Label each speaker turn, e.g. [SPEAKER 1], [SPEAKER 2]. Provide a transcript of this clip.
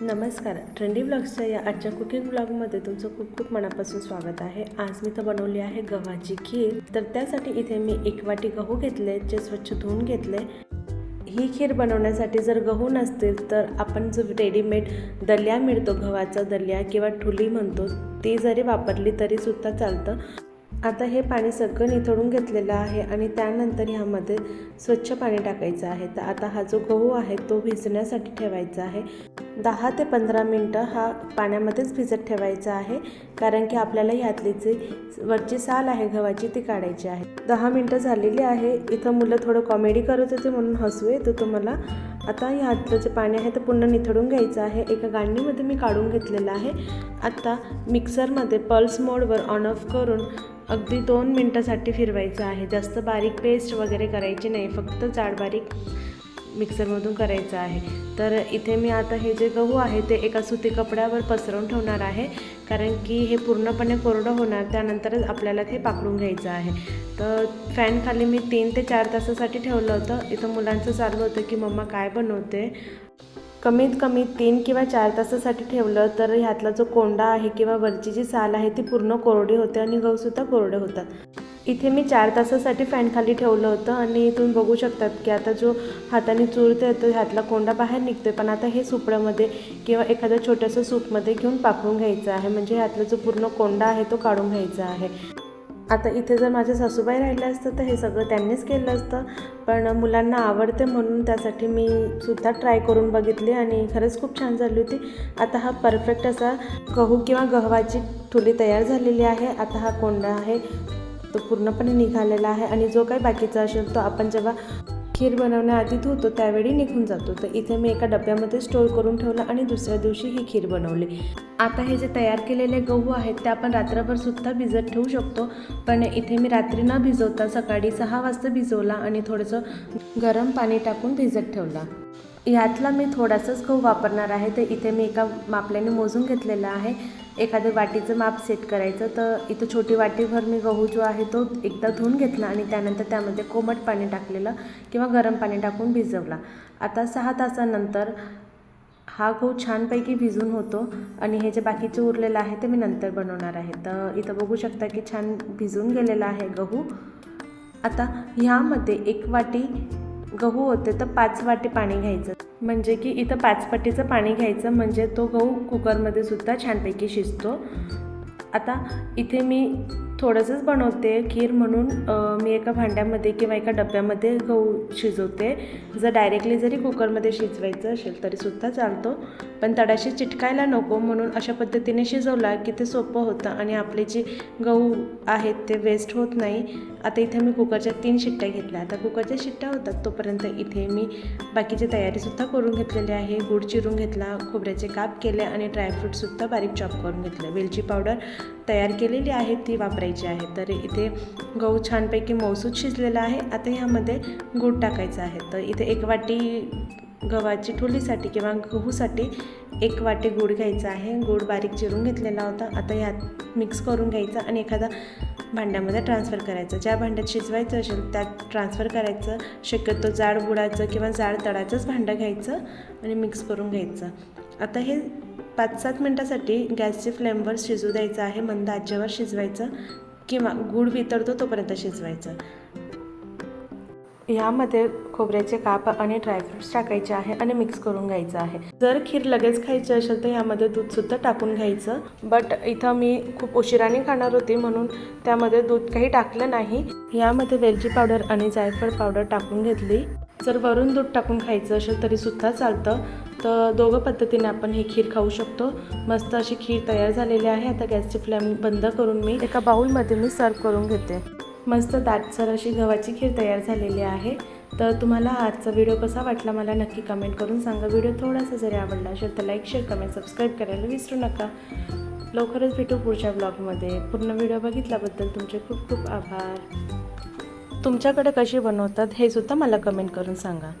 [SPEAKER 1] नमस्कार. ट्रेंडी ब्लॉग्सच्या या आजच्या कुकिंग ब्लॉगमध्ये तुमचं खूप खूप मनापासून स्वागत आहे. आज मी तर बनवली आहे गव्हाची खीर. तर त्यासाठी इथे मी एक वाटी गहू घेतले जे स्वच्छ धुवून घेतले. ही खीर बनवण्यासाठी जर गहू नसतील तर आपण जो रेडीमेड दलिया मिळतो गव्हाचा दलिया किंवा ठुली म्हणतो ती जरी वापरली तरीसुद्धा चालतं. आता हे पाणी सगळं निथळून घेतलेलं आहे आणि त्यानंतर ह्यामध्ये स्वच्छ पाणी टाकायचं आहे. तर आता हा जो गहू आहे तो भिजण्यासाठी ठेवायचा आहे. दहा ते पंधरा मिनटं हा पाण्यामध्येच भिजत ठेवायचा आहे. कारण की आपल्याला ह्यातली जी वरची साल आहे गव्हाची ती काढायची आहे. दहा मिनटं झालेली आहे. इथं मुलं थोडं कॉमेडी करत होते म्हणून हसू येत तुम्हाला आता आता ह्यातलं जे पाणी आहे ते पुन्हा निथळून घ्यायचं आहे. एका गांडीमध्ये मी काढून घेतलेलं आहे. आता मिक्सरमध्ये पल्स मोडवर ऑन ऑफ करून अगदी दोन मिनटासाठी फिरवायचं आहे. जास्त बारीक पेस्ट वगैरे करायची नाही. फक्त जाड बारीक मिक्सरमधून करायचं आहे. तर इथे मी आता हे जे गहू आहे ते एका सुती कपड्यावर पसरवून ठेवणार आहे. कारण की हे पूर्णपणे कोरडं होणार त्यानंतरच आपल्याला ते पाकडून घ्यायचं आहे. तर फॅनखाली मी तीन ते चार तासासाठी ठेवलं होतं. इथं मुलांचं चाललं होतं की मम्मा काय बनवते? कमीत कमी तीन किंवा चार तासासाठी ठेवलं तर ह्यातला जो कोंडा आहे किंवा वरची जी साल आहे ती पूर्ण कोरडी होते आणि गहूसुद्धा कोरडे होतात. इथे मी चार तासासाठी फॅन खाली ठेवलं होतं आणि तुम्ही बघू शकतात की आता जो हाताने चुरते तर ह्यातला कोंडा बाहेर निघतोय. पण आता हे सुपड्यामध्ये किंवा एखाद्या छोट्याशा सूपमध्ये घेऊन पाकडून घ्यायचं आहे. म्हणजे ह्यातला जो पूर्ण कोंडा आहे तो काढून घ्यायचा आहे. आता इथे जर माझ्या सासूबाई राहिल्या असतं तर हे सगळं त्यांनीच केलं असतं. पण मुलांना आवडते म्हणून त्यासाठी मी सुद्धा ट्राय करून बघितली आणि खरंच खूप छान झाली होती. आता हा परफेक्ट असा गहू किंवा गव्हाची थोडी तयार झालेली आहे. आता हा कोंडा आहे. तो पूर्णपणे निघालेला आहे आणि जो काही बाकीचा असेल तो आपण जेव्हा खीर बनवण्याआधी धुतो त्यावेळी निघून जातो. तर इथे मी एका डब्यामध्ये स्टोर करून ठेवलं आणि दुसऱ्या दिवशी ही खीर बनवली. आता हे जे तयार केलेले गहू आहेत ते आपण रात्रभर सुद्धा भिजत ठेवू शकतो. पण इथे मी रात्री न भिजवता सकाळी सहा वाजता भिजवला आणि थोडंसं गरम पाणी टाकून भिजत ठेवला. यातला मी थोडासाच गहू वापरणार आहे. तर इथे मी एका मापल्याने मोजून घेतलेला आहे. एखाद्या वाटीचं माप सेट करायचं. तर इथं छोटी वाटीभर मी गहू जो आहे तो एकदा धुवून घेतला आणि त्यानंतर त्यामध्ये कोमट पाणी टाकलेलं किंवा गरम पाणी टाकून भिजवला. आता सहा तासानंतर हा गहू छानपैकी भिजून होतो आणि हे जे बाकीचे उरलेलं आहे ते मी नंतर बनवणार आहे. तर इथं बघू शकता की छान भिजून गेलेला आहे गहू. आता ह्यामध्ये एक वाटी गहू होते तर पाच वाटी पाणी घ्यायचं. म्हणजे की इथं पाच वाटीचं पाणी घ्यायचं म्हणजे तो गहू कुकरमध्ये सुद्धा छानपैकी शिजतो. आता इथे मी थोडंसंच बनवते खीर म्हणून मी एका भांड्यामध्ये किंवा एका डब्यामध्ये गहू शिजवते. जर डायरेक्टली जरी कुकरमध्ये शिजवायचं असेल तरीसुद्धा चालतो. पण तडाशी चिटकायला नको म्हणून अशा पद्धतीने शिजवला की ते सोपं होतं आणि आपले जे गहू आहेत ते वेस्ट होत नाही. आता इथे मी कुकरच्या तीन शिट्ट्या घेतल्या. आता कुकरच्या शिट्ट्या होतात तोपर्यंत इथे मी बाकीची तयारीसुद्धा करून घेतलेली आहे. गूळ चिरून घेतला खोबऱ्याचे काप केले आणि ड्रायफ्रूटसुद्धा बारीक चॉप करून घेतले. वेलची पावडर तयार केलेली आहे ती वापरायची. आहे. तर इथे गहू छानपैकी मौसूद शिजलेला आहे. आता ह्यामध्ये गूळ टाकायचं आहे. तर इथे एक वाटी गव्हाची ठोलीसाठी किंवा गहूसाठी एक वाटी गूळ घ्यायचा आहे. गूळ बारीक चिरून घेतलेला होता. आता ह्यात मिक्स करून घ्यायचा आणि एखादा भांड्यामध्ये ट्रान्सफर करायचं. ज्या भांड्यात शिजवायचं असेल त्यात ट्रान्सफर करायचं. शक्यतो जाड बुडाचं किंवा जाड तळाचंच भांडं घ्यायचं आणि मिक्स करून घ्यायचं. आता हे पाच सात मिनटासाठी गॅसची फ्लेमवर शिजू द्यायचं आहे. मंद आचेवर शिजवायचं किंवा गूळ वितरतो तोपर्यंत शिजवायचं. यामध्ये खोबऱ्याचे काप आणि ड्रायफ्रुट्स टाकायचे आहे आणि मिक्स करून घ्यायचं आहे. जर खीर लगेच खायची असेल तर यामध्ये दूधसुद्धा टाकून घ्यायचं. बट इथं मी खूप उशिराने खाणार होती म्हणून त्यामध्ये दूध काही टाकलं नाही. यामध्ये वेलची पावडर आणि जायफळ पावडर टाकून घेतली. जर वरून दूध टाकून खायचं असेल तरीसुद्धा चालतं. तर दोघं पद्धतीने आपण ही खीर खाऊ शकतो. मस्त अशी खीर तयार झालेली आहे. आता गॅसची फ्लेम बंद करून मी एका बाऊलमध्ये मी सर्व करून घेते. मस्त दाटसर अशी गव्हाची खीर तयार झालेली आहे. तर तुम्हाला आजचा व्हिडिओ कसा वाटला मला नक्की कमेंट करून सांगा. व्हिडिओ थोडासा जरी आवडला असेल तर लाईक शेअर कमेंट सबस्क्राईब करायला विसरू नका. लवकरच भेटू पुढच्या ब्लॉगमध्ये. पूर्ण व्हिडिओ बघितल्याबद्दल तुमचे खूप खूप आभार. तुमच्याकडे कशी बनवतात हे सुद्धा मला कमेंट करून सांगा.